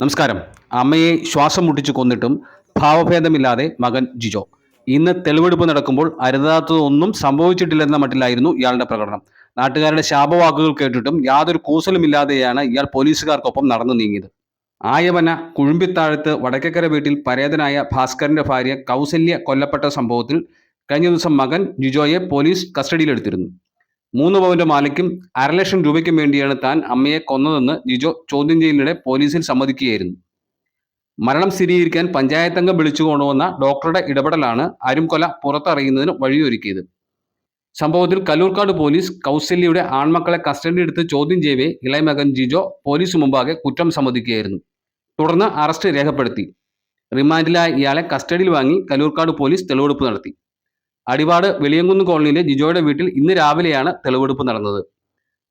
നമസ്കാരം. അമ്മയെ ശ്വാസം മുട്ടിച്ച് കൊന്നിട്ടും ഭാവഭേദമില്ലാതെ മകൻ ജിജോ. ഇന്ന് തെളിവെടുപ്പ് നടക്കുമ്പോൾ അരുതാത്തതൊന്നും സംഭവിച്ചിട്ടില്ലെന്ന മട്ടിലായിരുന്നു ഇയാളുടെ പ്രകടനം. നാട്ടുകാരുടെ ശാപവാക്കുകൾ കേട്ടിട്ടും യാതൊരു കൂസലുമില്ലാതെയാണ് ഇയാൾ പോലീസുകാർക്കൊപ്പം നടന്നു നീങ്ങിയത്. ആയവന കുഴുമ്പിത്താഴത്ത് വടക്കേക്കര വീട്ടിൽ പരേതനായ ഭാസ്കറിന്റെ ഭാര്യ കൗസല്യ കൊല്ലപ്പെട്ട സംഭവത്തിൽ കഴിഞ്ഞ ദിവസം മകൻ ജിജോയെ പോലീസ് കസ്റ്റഡിയിലെടുത്തിരുന്നു. മൂന്ന് പവന്റെ മാലയ്ക്കും അരലക്ഷം രൂപയ്ക്കും വേണ്ടിയാണ് താൻ അമ്മയെ കൊന്നതെന്ന് ജിജോ ചോദ്യം ചെയ്യലിനിടെ പോലീസിൽ സമ്മതിക്കുകയായിരുന്നു. മരണം സ്ഥിരീകരിക്കാൻ പഞ്ചായത്ത് അംഗം വിളിച്ചു കൊണ്ടുവന്ന ഡോക്ടറുടെ ഇടപെടലാണ് അരുംകൊല പുറത്തറിയുന്നതിന് വഴിയൊരുക്കിയത്. സംഭവത്തിൽ കല്ലൂർക്കാട് പോലീസ് കൗസല്യയുടെ ആൺമക്കളെ കസ്റ്റഡി എടുത്ത് ചോദ്യം ചെയ്യവേ ഇളയമകൻ ജിജോ പോലീസ് മുമ്പാകെ കുറ്റം സമ്മതിക്കുകയായിരുന്നു. തുടർന്ന് അറസ്റ്റ് രേഖപ്പെടുത്തി. റിമാൻഡിലായ ഇയാളെ കസ്റ്റഡിയിൽ വാങ്ങി കല്ലൂർക്കാട് പോലീസ് തെളിവെടുപ്പ് നടത്തി. അടിവാട് വെളിയങ്കുന്ന് കോളനിയിലെ ജിജോയുടെ വീട്ടിൽ ഇന്ന് രാവിലെയാണ് തെളിവെടുപ്പ് നടന്നത്.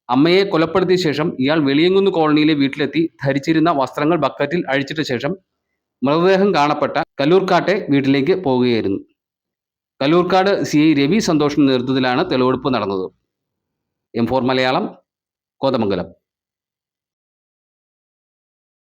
അമ്മയെ കൊലപ്പെടുത്തിയ ശേഷം ഇയാൾ വെളിയങ്കുന്ന് കോളനിയിലെ വീട്ടിലെത്തി ധരിച്ചിരുന്ന വസ്ത്രങ്ങൾ ബക്കറ്റിൽ അഴിച്ചിട്ട ശേഷം മൃതദേഹം കാണപ്പെട്ട കല്ലൂർക്കാട്ടെ വീട്ടിലേക്ക് പോവുകയായിരുന്നു. കല്ലൂർക്കാട് സി ഐ രവി സന്തോഷിന്റെ നേതൃത്വത്തിലാണ് തെളിവെടുപ്പ് നടന്നത്. M four Malayalam Kothamangalam.